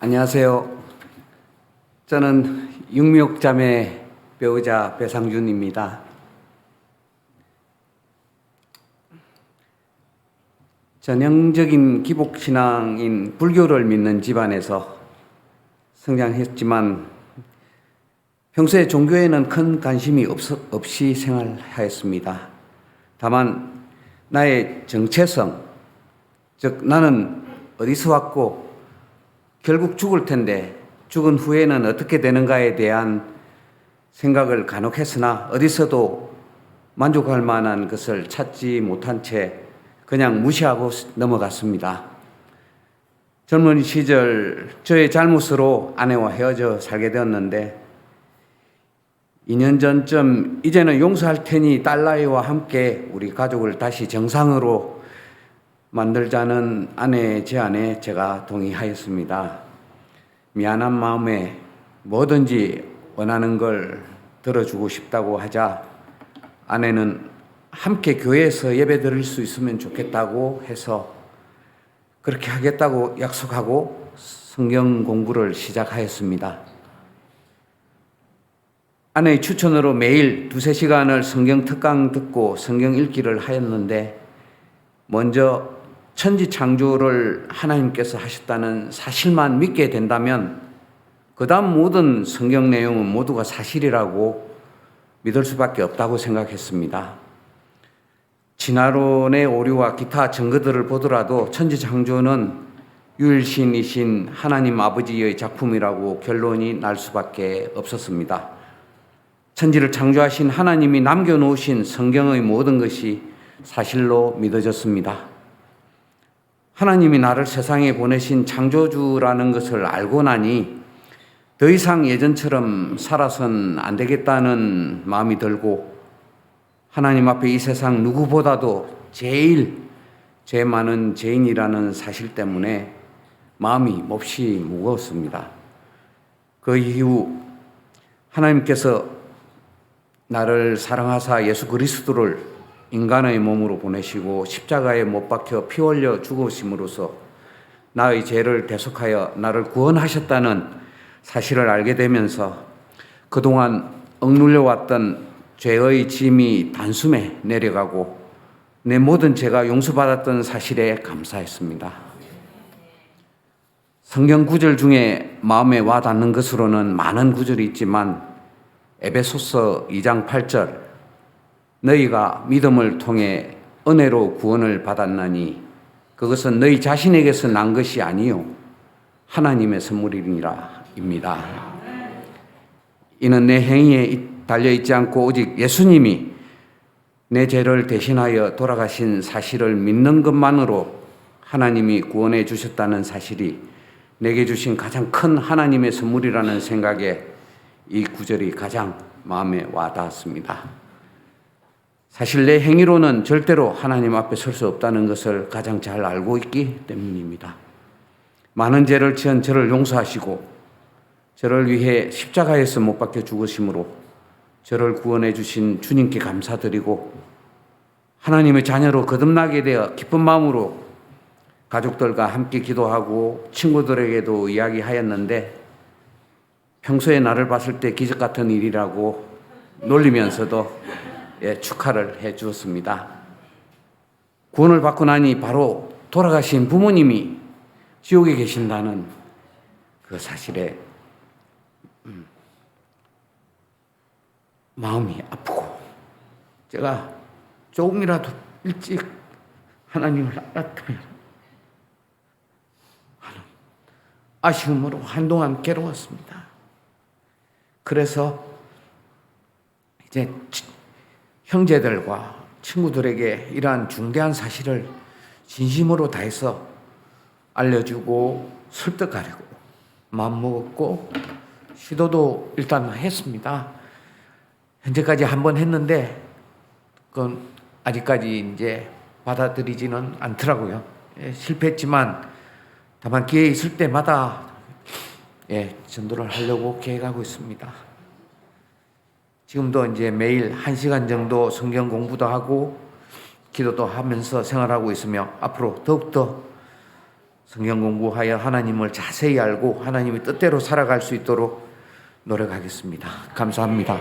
안녕하세요. 저는 육미옥자매 배우자 배상준입니다. 전형적인 기복신앙인 불교를 믿는 집안에서 성장했지만 평소에 종교에는 큰 관심이 없, 없이 생활하였습니다. 다만 나의 정체성, 즉 나는 어디서 왔고 결국 죽을 텐데 죽은 후에는 어떻게 되는가에 대한 생각을 간혹 했으나 어디서도 만족할 만한 것을 찾지 못한 채 그냥 무시하고 넘어갔습니다. 젊은 시절 저의 잘못으로 아내와 헤어져 살게 되었는데 2년 전쯤 이제는 용서할 테니 딸나이와 함께 우리 가족을 다시 정상으로 만들자는 아내의 제안에 제가 동의하였습니다. 미안한 마음에 뭐든지 원하는 걸 들어주고 싶다고 하자 아내는 함께 교회에서 예배 드릴 수 있으면 좋겠다고 해서 그렇게 하겠다고 약속하고 성경 공부를 시작하였습니다. 아내의 추천으로 매일 두세 시간을 성경 특강 듣고 성경 읽기를 하였는데 먼저 천지 창조를 하나님께서 하셨다는 사실만 믿게 된다면 그 다음 모든 성경 내용은 모두가 사실이라고 믿을 수밖에 없다고 생각했습니다. 진화론의 오류와 기타 증거들을 보더라도 천지 창조는 유일신이신 하나님 아버지의 작품이라고 결론이 날 수밖에 없었습니다. 천지를 창조하신 하나님이 남겨놓으신 성경의 모든 것이 사실로 믿어졌습니다. 하나님이 나를 세상에 보내신 창조주라는 것을 알고 나니 더 이상 예전처럼 살아선 안 되겠다는 마음이 들고 하나님 앞에 이 세상 누구보다도 제일 죄 많은 죄인이라는 사실 때문에 마음이 몹시 무거웠습니다. 그 이후 하나님께서 나를 사랑하사 예수 그리스도를 인간의 몸으로 보내시고 십자가에 못 박혀 피 흘려 죽으심으로써 나의 죄를 대속하여 나를 구원하셨다는 사실을 알게 되면서 그동안 억눌려 왔던 죄의 짐이 단숨에 내려가고 내 모든 죄가 용서받았던 사실에 감사했습니다. 성경 구절 중에 마음에 와 닿는 것으로는 많은 구절이 있지만 에베소서 2장 8절 너희가 믿음을 통해 은혜로 구원을 받았나니 그것은 너희 자신에게서 난 것이 아니요 하나님의 선물이니라입니다. 이는 내 행위에 달려 있지 않고 오직 예수님이 내 죄를 대신하여 돌아가신 사실을 믿는 것만으로 하나님이 구원해 주셨다는 사실이 내게 주신 가장 큰 하나님의 선물이라는 생각에 이 구절이 가장 마음에 와 닿았습니다. 사실 내 행위로는 절대로 하나님 앞에 설 수 없다는 것을 가장 잘 알고 있기 때문입니다. 많은 죄를 지은 저를 용서하시고 저를 위해 십자가에서 못 박혀 죽으심으로 저를 구원해 주신 주님께 감사드리고 하나님의 자녀로 거듭나게 되어 기쁜 마음으로 가족들과 함께 기도하고 친구들에게도 이야기하였는데 평소에 나를 봤을 때 기적 같은 일이라고 놀리면서도 예, 축하를 해 주었습니다. 구원을 받고 나니 바로 돌아가신 부모님이 지옥에 계신다는 그 사실에 음, 마음이 아프고 제가 조금이라도 일찍 하나님을 알았다면 하는 아쉬움으로 한동안 괴로웠습니다. 그래서 이제 형제들과 친구들에게 이러한 중대한 사실을 진심으로 다해서 알려주고 설득하려고 마음먹었고 시도도 일단 했습니다. 현재까지 한 번 했는데 그건 아직까지 이제 받아들이지는 않더라고요. 예, 실패했지만 다만 기회 있을 때마다 예, 전도를 하려고 계획하고 있습니다. 지금도 이제 매일 한 시간 정도 성경 공부도 하고 기도도 하면서 생활하고 있으며 앞으로 더욱더 성경 공부하여 하나님을 자세히 알고 하나님의 뜻대로 살아갈 수 있도록 노력하겠습니다. 감사합니다.